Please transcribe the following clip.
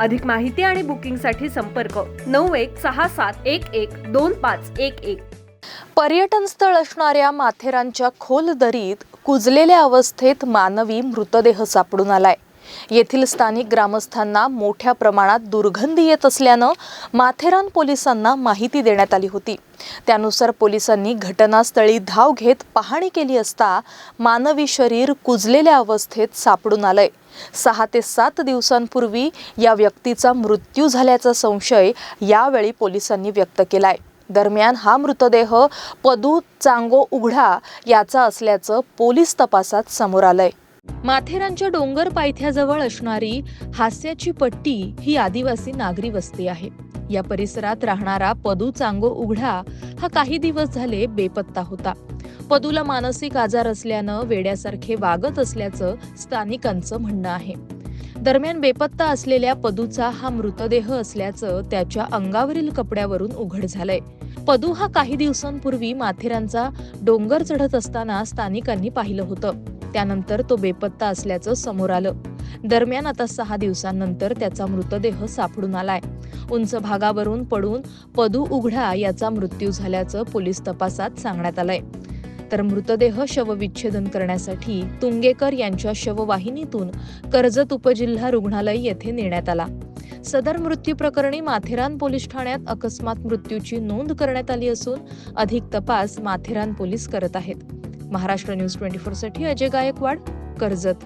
अधिक माहिती आणि बुकिंगसाठी संपर्क नऊ एक सहा सात एक एक दोन पाच एक एक. पर्यटन स्थळ असणाऱ्या माथेरानच्या खोल दरीत कुजलेल्या अवस्थेत मानवी मृतदेह सापडून आलाय. येथील स्थानिक ग्रामस्थांना मोठ्या प्रमाणात दुर्गंधी येत असल्यानं माथेरान पोलिसांना माहिती देण्यात आली होती. त्यानुसार पोलिसांनी घटनास्थळी धाव घेत पाहणी केली असता मानवी शरीर कुजलेल्या अवस्थेत सापडून आलंय. सहा ते सात दिवसांपूर्वी या व्यक्तीचा मृत्यू झाल्याचा संशय यावेळी पोलिसांनी व्यक्त केलाय. दरम्यान हा मृतदेह पदू चांगो उघडा याचा असल्याचं पोलीस तपासात समोर आलंय. माथेरानच्या डोंगर पायथ्याजवळ असणारी हास्याची पट्टी ही आदिवासी नागरी वस्ती आहे. या परिसरात राहणारा पदू चांगो उघडा हा काही दिवस झाले बेपत्ता होता. पदूला मानसिक आजार असल्यानं वेड्यासारखे वागत असल्याचं स्थानिकांचं म्हणणं आहे. दरम्यान बेपत्ता असलेल्या पदूचा हा मृतदेह असल्याचं त्याच्या अंगावरील कपड्यावरून उघड झालंय. पदू हा काही दिवसांपूर्वी माथेरानचा डोंगर चढत असताना स्थानिकांनी पाहिलं होतं. त्यानंतर तो बेपत्ता असल्याचं समोर आलं. दरम्यान आता सहा दिवसांनंतर त्याचा मृतदेह सापडून आलाय. उंच भागावरून पडून पदू उघडा याचा मृत्यू झाल्याचं पोलीस तपासात सांगण्यात आलंय. तर मृतदेह शवविच्छेदन करण्यासाठी तुंगेकर यांच्या शववाहिनीतून कर्जत उपजिल्हा रुग्णालय येथे नेण्यात आला. सदर मृत्यू प्रकरणी माथेरान पोलीस ठाण्यात अकस्मात मृत्यूची नोंद करण्यात आली असून अधिक तपास माथेरान पोलीस करत आहेत. महाराष्ट्र न्यूज ट्वेंटी फोरसाठी अजय गायकवाड कर्जत.